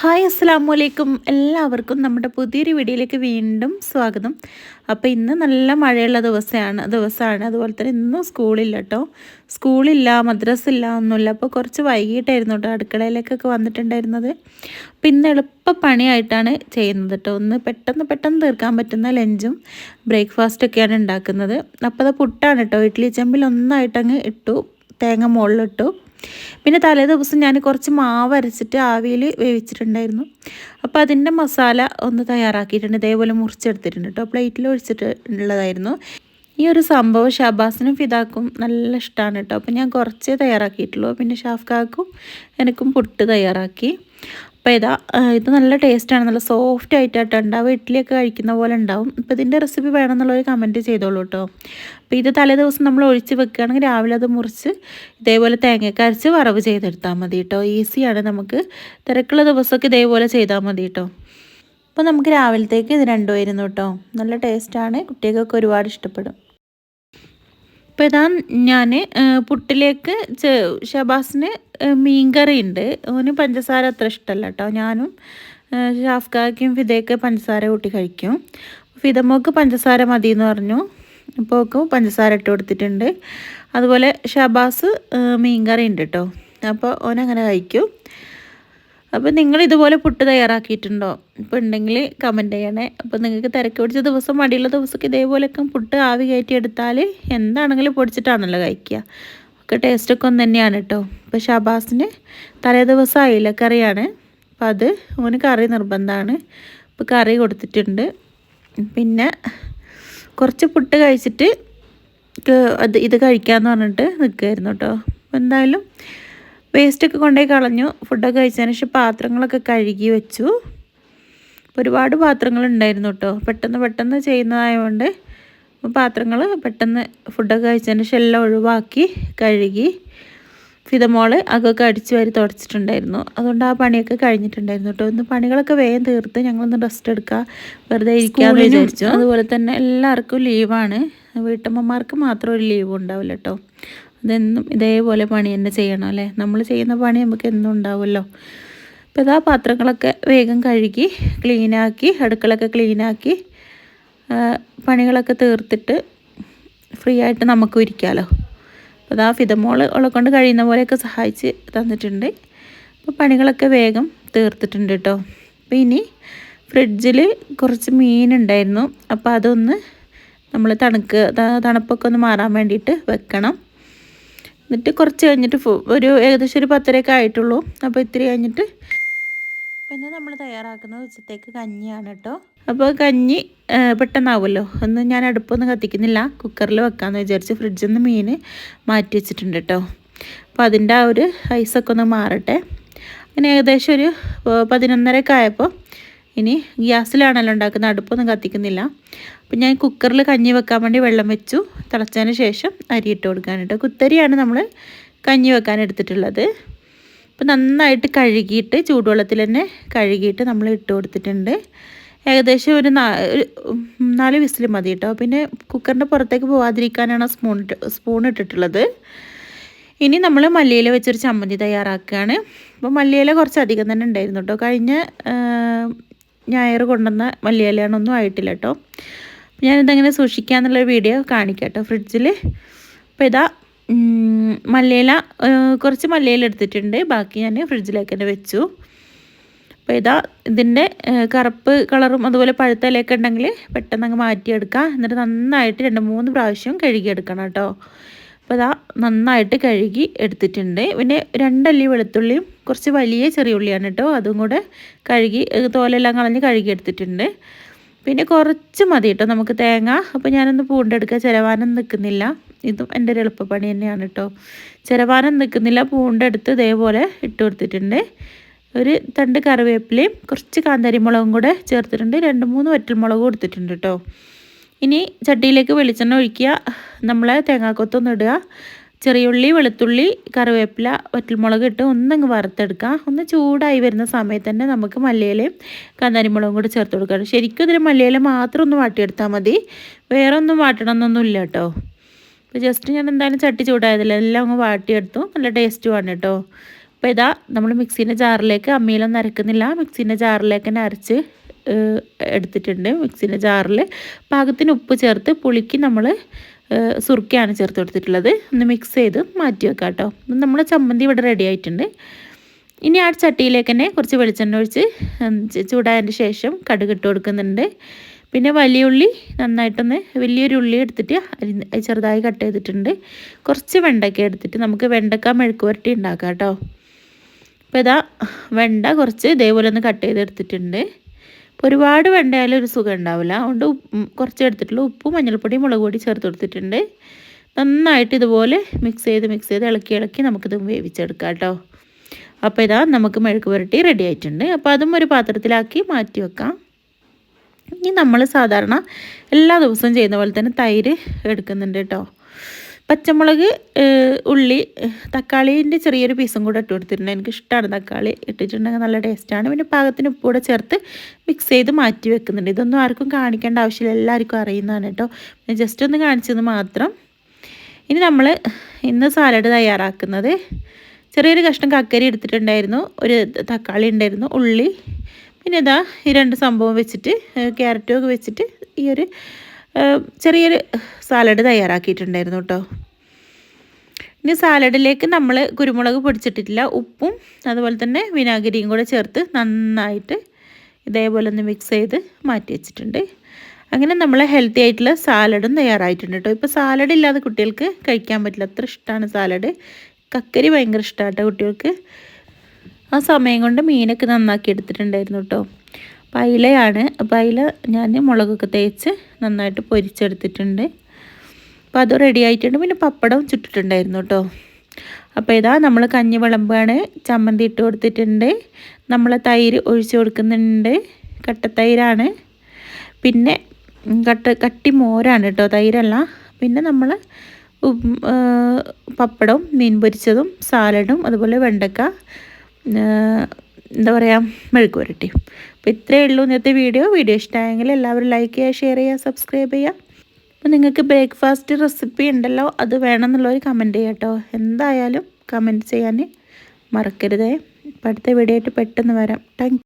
Hi അസ്സാം വലൈക്കും എല്ലാവർക്കും നമ്മുടെ പുതിയൊരു വീഡിയോയിലേക്ക് വീണ്ടും സ്വാഗതം. അപ്പോൾ ഇന്ന് നല്ല മഴയുള്ള ദിവസമാണ് ദിവസമാണ്. അതുപോലെ തന്നെ ഇന്നും സ്കൂളില്ല കേട്ടോ സ്കൂളില്ല മദ്രസ ഇല്ല ഒന്നുമില്ല. അപ്പോൾ കുറച്ച് വൈകിട്ടായിരുന്നു കേട്ടോ അടുക്കളയിലേക്കൊക്കെ വന്നിട്ടുണ്ടായിരുന്നത്. അപ്പോൾ ഇന്ന് എളുപ്പ പണിയായിട്ടാണ് ചെയ്യുന്നത് കേട്ടോ ഒന്ന് പെട്ടെന്ന് പെട്ടെന്ന് തീർക്കാൻ പറ്റുന്ന ലഞ്ചും ബ്രേക്ക്ഫാസ്റ്റൊക്കെയാണ് ഉണ്ടാക്കുന്നത്. അപ്പോൾ അത് പുട്ടാണ് കേട്ടോ ഇഡ്ലി ചെമ്പിൽ ഒന്നായിട്ടങ്ങ് ഇട്ടു തേങ്ങ മുകളിലിട്ടു. പിന്നെ തലേ ദിവസം ഞാൻ കുറച്ച് മാവ് അരച്ചിട്ട് ആവിയിൽ വേവിച്ചിട്ടുണ്ടായിരുന്നു. അപ്പോൾ അതിന്റെ മസാല ഒന്ന് തയ്യാറാക്കിയിട്ടുണ്ട്. ഇതേപോലെ മുറിച്ചെടുത്തിട്ടുണ്ട് കേട്ടോ. പ്ലേറ്റിൽ ഒഴിച്ചിട്ട് ഉള്ളതായിരുന്നു ഈ ഒരു സംഭവം ഷാബാസിനും ഫിദാക്കും നല്ല ഇഷ്ടമാണ് കേട്ടോ. അപ്പോൾ ഞാൻ കുറച്ചേ തയ്യാറാക്കിയിട്ടുള്ളൂ. പിന്നെ ഷാഫ്കാക്കും എനിക്കും പുട്ട് തയ്യാറാക്കി. അപ്പോൾ ഇതാ ഇത് നല്ല ടേസ്റ്റാണ് നല്ല സോഫ്റ്റ് ആയിട്ടാണ് ഉണ്ടാവും ഇഡ്ഡലിയൊക്കെ കഴിക്കുന്ന പോലെ ഉണ്ടാവും. അപ്പോൾ ഇതിന്റെ റെസിപ്പി വേണമെന്നുള്ളൊരു കമന്റ് ചെയ്തോളൂ കേട്ടോ അപ്പോൾ ഇത് തലേ ദിവസം നമ്മൾ ഒഴിച്ച് വെക്കുകയാണെങ്കിൽ രാവിലെ അത് മുറിച്ച് ഇതേപോലെ തേങ്ങയൊക്കെ അരച്ച് വറവ് ചെയ്തെടുത്താൽ മതി കേട്ടോ ഈസിയാണ് നമുക്ക്. തിരക്കുള്ള ദിവസമൊക്കെ ഇതേപോലെ ചെയ്താൽ മതി കേട്ടോ അപ്പോൾ നമുക്ക് രാവിലത്തേക്ക് ഇത് രണ്ടുമായിരുന്നു കേട്ടോ നല്ല ടേസ്റ്റാണ് കുട്ടികൾക്കൊക്കെ ഒരുപാട് ഇഷ്ടപ്പെടും. അപ്പോൾ ഇതാ ഞാൻ പുട്ടിലേക്ക് ഷബാസിന് മീൻകറി ഉണ്ട് ഓന് പഞ്ചസാര അത്ര ഇഷ്ടമല്ല കേട്ടോ ഞാനും ഷാഫ്കാക്കും ഫിതയ്ക്ക് പഞ്ചസാര കൂട്ടി കഴിക്കും. ഫിദമോക്ക് പഞ്ചസാര മതി എന്ന് പറഞ്ഞു ഇപ്പോൾ പഞ്ചസാര ഇട്ട് കൊടുത്തിട്ടുണ്ട്. അതുപോലെ ഷബാസ് മീൻകറി ഉണ്ട് കേട്ടോ അപ്പോൾ ഓനങ്ങനെ കഴിക്കും. അപ്പോൾ നിങ്ങൾ ഇതുപോലെ പുട്ട് തയ്യാറാക്കിയിട്ടുണ്ടോ? ഇപ്പോൾ ഉണ്ടെങ്കിൽ കമന്റ് ചെയ്യണേ. അപ്പോൾ നിങ്ങൾക്ക് തിരക്ക് പിടിച്ച ദിവസം മടിയുള്ള ദിവസമൊക്കെ ഇതേപോലെയൊക്കെ പുട്ട് ആവി കയറ്റി എടുത്താൽ എന്താണെങ്കിലും പൊടിച്ചിട്ടാണല്ലോ കഴിക്കുക. ഒക്കെ ടേസ്റ്റൊക്കെ ഒന്ന് തന്നെയാണ് കേട്ടോ. ഇപ്പോൾ ഷാബാസിന് തലേ ദിവസം അയിലക്കറിയാണ് അപ്പം അത് ഓന് കറി നിർബന്ധമാണ്. ഇപ്പോൾ കറി കൊടുത്തിട്ടുണ്ട്. പിന്നെ കുറച്ച് പുട്ട് കഴിച്ചിട്ട് അത് ഇത് കഴിക്കാമെന്ന് പറഞ്ഞിട്ട് നിൽക്കുമായിരുന്നു കേട്ടോ. എന്തായാലും വേസ്റ്റൊക്കെ കൊണ്ടുപോയി കളഞ്ഞു. ഫുഡൊക്കെ കഴിച്ചതിന് ശേഷം പാത്രങ്ങളൊക്കെ കഴുകി വെച്ചു. ഒരുപാട് പാത്രങ്ങൾ ഉണ്ടായിരുന്നു കേട്ടോ പെട്ടെന്ന് പെട്ടെന്ന് ചെയ്യുന്നതായതുകൊണ്ട് പാത്രങ്ങൾ പെട്ടെന്ന് ഫുഡൊക്കെ കഴിച്ചതിന് ശേഷം എല്ലാം ഒഴിവാക്കി കഴുകി. ഫിതമോൾ അകൊക്കെ അടിച്ചു വാരി തുടച്ചിട്ടുണ്ടായിരുന്നു. അതുകൊണ്ട് ആ പണിയൊക്കെ കഴിഞ്ഞിട്ടുണ്ടായിരുന്നു കേട്ടോ ഇന്ന് പണികളൊക്കെ വേഗം തീർത്ത് ഞങ്ങളൊന്ന് റെസ്റ്റ് എടുക്കുക വെറുതെ ഇരിക്കാമെന്ന് വിചാരിച്ചു. അതുപോലെ തന്നെ എല്ലാവർക്കും ലീവാണ് വീട്ടമ്മമാർക്ക് മാത്രം ഒരു ലീവ് ഉണ്ടാവില്ല കേട്ടോ അതെന്നും ഇതേപോലെ പണി തന്നെ ചെയ്യണം അല്ലേ? നമ്മൾ ചെയ്യുന്ന പണി നമുക്ക് എന്നും ഉണ്ടാവുമല്ലോ. അപ്പോൾ ഇതാ പാത്രങ്ങളൊക്കെ വേഗം കഴുകി ക്ലീനാക്കി അടുക്കളൊക്കെ ക്ലീനാക്കി പണികളൊക്കെ തീർത്തിട്ട് ഫ്രീ ആയിട്ട് നമുക്കും ഇരിക്കാമല്ലോ അപ്പോൾ ഇതാ ഫിതമോൾ ഉള്ളക്കൊണ്ട് കൊണ്ട് കഴിയുന്ന പോലെയൊക്കെ സഹായിച്ച് തന്നിട്ടുണ്ട്. അപ്പോൾ പണികളൊക്കെ വേഗം തീർത്തിട്ടുണ്ട് കേട്ടോ. അപ്പോൾ ഇനി ഫ്രിഡ്ജിൽ കുറച്ച് മീനുണ്ടായിരുന്നു അപ്പോൾ അതൊന്ന് നമ്മൾ തണുക്ക് തണുപ്പൊക്കെ ഒന്ന് മാറാൻ വേണ്ടിയിട്ട് വെക്കണം. എന്നിട്ട് കുറച്ച് കഴിഞ്ഞിട്ട് ഒരു ഏകദേശം ഒരു പത്തരയൊക്കെ ആയിട്ടുള്ളൂ. അപ്പോൾ ഇത്തിരി കഴിഞ്ഞിട്ട് പിന്നെ നമ്മൾ തയ്യാറാക്കുന്ന ഉച്ചത്തേക്ക് കഞ്ഞിയാണ് കേട്ടോ. അപ്പോൾ കഞ്ഞി പെട്ടെന്നാവുമല്ലോ. ഒന്ന് ഞാൻ അടുപ്പൊന്നും കത്തിക്കുന്നില്ല. കുക്കറിൽ വെക്കാമെന്ന് വിചാരിച്ച് ഫ്രിഡ്ജിൽ നിന്ന് മീൻ മാറ്റി വെച്ചിട്ടുണ്ട് കേട്ടോ. അപ്പോൾ അതിന്റെ ആ ഒരു ഐസൊക്കെ ഒന്ന് മാറട്ടെ. അങ്ങനെ ഏകദേശം ഒരു പതിനൊന്നരയൊക്കെ ആയപ്പോൾ ഇനി ഗ്യാസിലാണല്ലോ ഉണ്ടാക്കുന്നത് അടുപ്പൊന്നും കത്തിക്കുന്നില്ല. അപ്പം ഞാൻ കുക്കറിൽ കഞ്ഞി വെക്കാൻ വേണ്ടി വെള്ളം വെച്ചു. തിളച്ചതിന് ശേഷം അരി ഇട്ട് കൊടുക്കാനായിട്ട് കുത്തരിയാണ് നമ്മൾ കഞ്ഞി വെക്കാൻ എടുത്തിട്ടുള്ളത്. അപ്പം നന്നായിട്ട് കഴുകിയിട്ട് ചൂടുവെള്ളത്തിൽ തന്നെ കഴുകിയിട്ട് നമ്മൾ ഇട്ട് കൊടുത്തിട്ടുണ്ട്. ഏകദേശം ഒരു നാല് വിസിൽ മതി കേട്ടോ. പിന്നെ കുക്കറിന്റെ പുറത്തേക്ക് പോവാതിരിക്കാനാണ് സ്പൂൺ സ്പൂൺ ഇട്ടിട്ടുള്ളത്. ഇനി നമ്മൾ മല്ലിയില വെച്ചൊരു ചമ്മന്തി തയ്യാറാക്കുകയാണ്. അപ്പോൾ മല്ലിയില കുറച്ചധികം തന്നെ ഉണ്ടായിരുന്നു കേട്ടോ. കഴിഞ്ഞ ഞായർ കൊണ്ടുവന്ന ഒന്നും ആയിട്ടില്ല കേട്ടോ. ഞാനിതെങ്ങനെ സൂക്ഷിക്കാമെന്നുള്ള വീഡിയോ കാണിക്കാം കേട്ടോ ഫ്രിഡ്ജിൽ അപ്പോൾ ഇതാ മല്ലിയില കുറച്ച് മല്ലിയില എടുത്തിട്ടുണ്ട്. ബാക്കി ഞാൻ ഫ്രിഡ്ജിലേക്ക് തന്നെ വെച്ചു. അപ്പോൾ ഇതാ ഇതിന്റെ കറുപ്പ് കളറും അതുപോലെ പഴുത്ത ഇലയൊക്കെ ഉണ്ടെങ്കിൽ പെട്ടെന്ന് അങ്ങ് മാറ്റിയെടുക്കുക എന്നിട്ട് നന്നായിട്ട് രണ്ട് മൂന്ന് പ്രാവശ്യം കഴുകിയെടുക്കണം കേട്ടോ. അപ്പോൾ ഇതാ നന്നായിട്ട് കഴുകി എടുത്തിട്ടുണ്ട്. പിന്നെ രണ്ടല്ലി വെളുത്തുള്ളിയും കുറച്ച് വലിയ ചെറിയ ഉള്ളിയാണ് കേട്ടോ. അതും കൂടെ കഴുകി തോലെല്ലാം കളഞ്ഞ് കഴുകി എടുത്തിട്ടുണ്ട് പിന്നെ കുറച്ച് മതി കേട്ടോ നമുക്ക് തേങ്ങ. അപ്പോൾ ഞാനൊന്ന് പൂണ്ടെടുക്കുക ചിലവാനം നിൽക്കുന്നില്ല. ഇതും എന്റെ ഒരു എളുപ്പപ്പണി തന്നെയാണ് കേട്ടോ. ചിലവാനം നിൽക്കുന്നില്ല പൂണ്ടെടുത്ത് ഇതേപോലെ ഇട്ട് കൊടുത്തിട്ടുണ്ട്. ഒരു തണ്ട് കറിവേപ്പിലയും കുറച്ച് കാന്താരിമുളകും കൂടെ ചേർത്തിട്ടുണ്ട്. രണ്ട് മൂന്ന് വറ്റൽമുളകും കൊടുത്തിട്ടുണ്ട് കേട്ടോ. ഇനി ചട്ടിയിലേക്ക് വെളിച്ചെണ്ണ ഒഴിക്കുക. നമ്മളെ തേങ്ങാക്കൊത്തൊന്നും ഇടുക. ചെറിയുള്ളി വെളുത്തുള്ളി കറിവേപ്പില വറ്റൽമുളക് ഇട്ട് ഒന്നങ്ങ് വറുത്തെടുക്കുക. ഒന്ന് ചൂടായി വരുന്ന സമയത്ത് തന്നെ നമുക്ക് മല്ലിയിലയും കാന്താരിമുളകും കൂടി ചേർത്ത് കൊടുക്കണം. ശരിക്കും ഇതിൽ മല്ലിയില മാത്രം ഒന്ന് വാട്ടിയെടുത്താൽ മതി. വേറെ ഒന്നും വാട്ടണമെന്നൊന്നും ഇല്ല കേട്ടോ. ഇപ്പോൾ ജസ്റ്റ് ഞാൻ എന്തായാലും ചട്ടി ചൂടായതില്ല എല്ലാം അങ്ങ് വാട്ടിയെടുത്തു. നല്ല ടേസ്റ്റുമാണ് കേട്ടോ. അപ്പോൾ ഇതാ നമ്മൾ മിക്സീന്റെ ജാറിലേക്ക് അമ്മിയിലൊന്നും അരക്കുന്നില്ല. മിക്സീന്റെ ജാറിലേക്ക് തന്നെ അരച്ച് എടുത്തിട്ടുണ്ട് മിക്സീന്റെ ജാറിൽ പാകത്തിന് ഉപ്പ് ചേർത്ത് പുളിക്ക് നമ്മൾ സുറുക്കയാണ് ചേർത്ത് കൊടുത്തിട്ടുള്ളത് ഒന്ന് മിക്സ് ചെയ്ത് മാറ്റി വെക്കാം കേട്ടോ നമ്മുടെ ചമ്മന്തി ഇവിടെ റെഡി ആയിട്ടുണ്ട്. ഇനി ആ ചട്ടിയിലേക്ക് തന്നെ കുറച്ച് വെളിച്ചെണ്ണ ഒഴിച്ച് ചൂടായതിന്റെ ശേഷം കടുക് ഇട്ട് കൊടുക്കുന്നുണ്ട്. പിന്നെ വലിയ ഉള്ളി നന്നായിട്ടൊന്ന് വലിയൊരു ഉള്ളി എടുത്തിട്ട് ചെറുതായി കട്ട് ചെയ്തിട്ടുണ്ട്. കുറച്ച് വെണ്ടയ്ക്ക എടുത്തിട്ട് നമുക്ക് വെണ്ടക്ക മെഴുക്ക് പുരട്ടി ഉണ്ടാക്കാം കേട്ടോ അപ്പോൾ ഇതാ വെണ്ട കുറച്ച് ഇതേപോലെ ഒന്ന് കട്ട് ചെയ്തെടുത്തിട്ടുണ്ട്. ഒരുപാട് വെണ്ടയാലും ഒരു സുഖം ഉണ്ടാവില്ല. അതുകൊണ്ട് കുറച്ച് എടുത്തിട്ടുള്ളൂ. ഉപ്പും മഞ്ഞൾപ്പൊടി മുളക് പൊടി ചേർത്ത് കൊടുത്തിട്ടുണ്ട്. നന്നായിട്ട് ഇതുപോലെ മിക്സ് ചെയ്ത് മിക്സ് ചെയ്ത് ഇളക്കി ഇളക്കി നമുക്കിത് വേവിച്ചെടുക്കാം കേട്ടോ. അപ്പോൾ ഇതാ നമുക്ക് മെഴുക്ക് പുരട്ടി റെഡി ആയിട്ടുണ്ട്. അപ്പോൾ അതും ഒരു പാത്രത്തിലാക്കി മാറ്റി വെക്കാം. ഇനി നമ്മൾ സാധാരണ എല്ലാ ദിവസവും ചെയ്യുന്ന പോലെ തന്നെ തൈര് എടുക്കുന്നുണ്ട് കേട്ടോ. പച്ചമുളക് ഉള്ളി തക്കാളീന്റെ ചെറിയൊരു പീസും കൂടെ ഇട്ട് കൊടുത്തിട്ടുണ്ട്. എനിക്ക് ഇഷ്ടമാണ് തക്കാളി ഇട്ടിട്ടുണ്ടെങ്കിൽ നല്ല ടേസ്റ്റാണ്. പിന്നെ പാകത്തിന് ഉപ്പൂടെ ചേർത്ത് മിക്സ് ചെയ്ത് മാറ്റി വെക്കുന്നുണ്ട്. ഇതൊന്നും ആർക്കും കാണിക്കേണ്ട ആവശ്യമില്ല. എല്ലാവർക്കും അറിയുന്നതാണ് കേട്ടോ. ഞാൻ ജസ്റ്റ് ഒന്ന് കാണിച്ചത് മാത്രം. ഇനി നമ്മൾ ഇന്ന് സാലഡ് തയ്യാറാക്കുന്നത് ചെറിയൊരു കഷ്ണം കക്കരി എടുത്തിട്ടുണ്ടായിരുന്നു. ഒരു തക്കാളി ഉണ്ടായിരുന്നു ഉള്ളി. പിന്നെ ഇതാ ഈ രണ്ട് സംഭവം വെച്ചിട്ട് ഏഹ് ക്യാരറ്റും ഒക്കെ വെച്ചിട്ട് ഈ ഒരു ചെറിയൊരു സാലഡ് തയ്യാറാക്കിയിട്ടുണ്ടായിരുന്നു കേട്ടോ. ഇനി സാലഡിലേക്ക് നമ്മൾ കുരുമുളക് പൊടിച്ചിട്ടില്ല ഉപ്പും അതുപോലെ തന്നെ വിനാഗിരിയും കൂടെ ചേർത്ത് നന്നായിട്ട് ഇതേപോലെ ഒന്ന് മിക്സ് ചെയ്ത് മാറ്റി വെച്ചിട്ടുണ്ട്. അങ്ങനെ നമ്മൾ ഹെൽത്തി ആയിട്ടുള്ള സാലഡും തയ്യാറായിട്ടുണ്ട് കേട്ടോ. ഇപ്പോൾ സാലഡ് ഇല്ലാതെ കുട്ടികൾക്ക് കഴിക്കാൻ പറ്റില്ല. അത്ര ഇഷ്ടമാണ് സാലഡ്. കക്കരി ഭയങ്കര ഇഷ്ടമാണ് കേട്ടോ കുട്ടികൾക്ക്. ആ സമയം കൊണ്ട് മീനൊക്കെ നന്നാക്കി എടുത്തിട്ടുണ്ടായിരുന്നു കേട്ടോ. അപ്പോൾ അയിലയാണ് അയില ഞാൻ മുളകൊക്കെ തേച്ച് നന്നായിട്ട് പൊരിച്ചെടുത്തിട്ടുണ്ട്. അപ്പോൾ അത് റെഡി ആയിട്ടുണ്ട്. പിന്നെ പപ്പടവും ചുട്ടിട്ടുണ്ടായിരുന്നു കേട്ടോ. അപ്പോൾ ഇതാ നമ്മൾ കഞ്ഞി വിളമ്പാണ് ചമ്മന്തി ഇട്ട് കൊടുത്തിട്ടുണ്ട്. നമ്മൾ തൈര് ഒഴിച്ചു കൊടുക്കുന്നുണ്ട്. കട്ടത്തൈരാണ്. പിന്നെ കട്ട കട്ടി മോരാണ് കേട്ടോ തൈരല്ല. പിന്നെ നമ്മൾ പപ്പടവും മീൻ പൊരിച്ചതും സാലഡും അതുപോലെ വെണ്ടക്ക എന്താ പറയുക മെഴുക്ക് പുരട്ടി. അപ്പോൾ ഇത്രയേ ഉള്ളൂ ഇന്നത്തെ വീഡിയോ. വീഡിയോ ഇഷ്ടമായെങ്കിൽ എല്ലാവരും ലൈക്ക് ചെയ്യുക ഷെയർ ചെയ്യുക സബ്സ്ക്രൈബ് ചെയ്യുക. അപ്പോൾ നിങ്ങൾക്ക് ബ്രേക്ക്ഫാസ്റ്റ് റെസിപ്പി ഉണ്ടല്ലോ അത് വേണമെന്നുള്ളവർ കമന്റ് ചെയ്യാം കേട്ടോ. എന്തായാലും കമന്റ് ചെയ്യാൻ മറക്കരുതേ. അടുത്ത വീഡിയോ ആയിട്ട് പെട്ടെന്ന് വരാം. താങ്ക്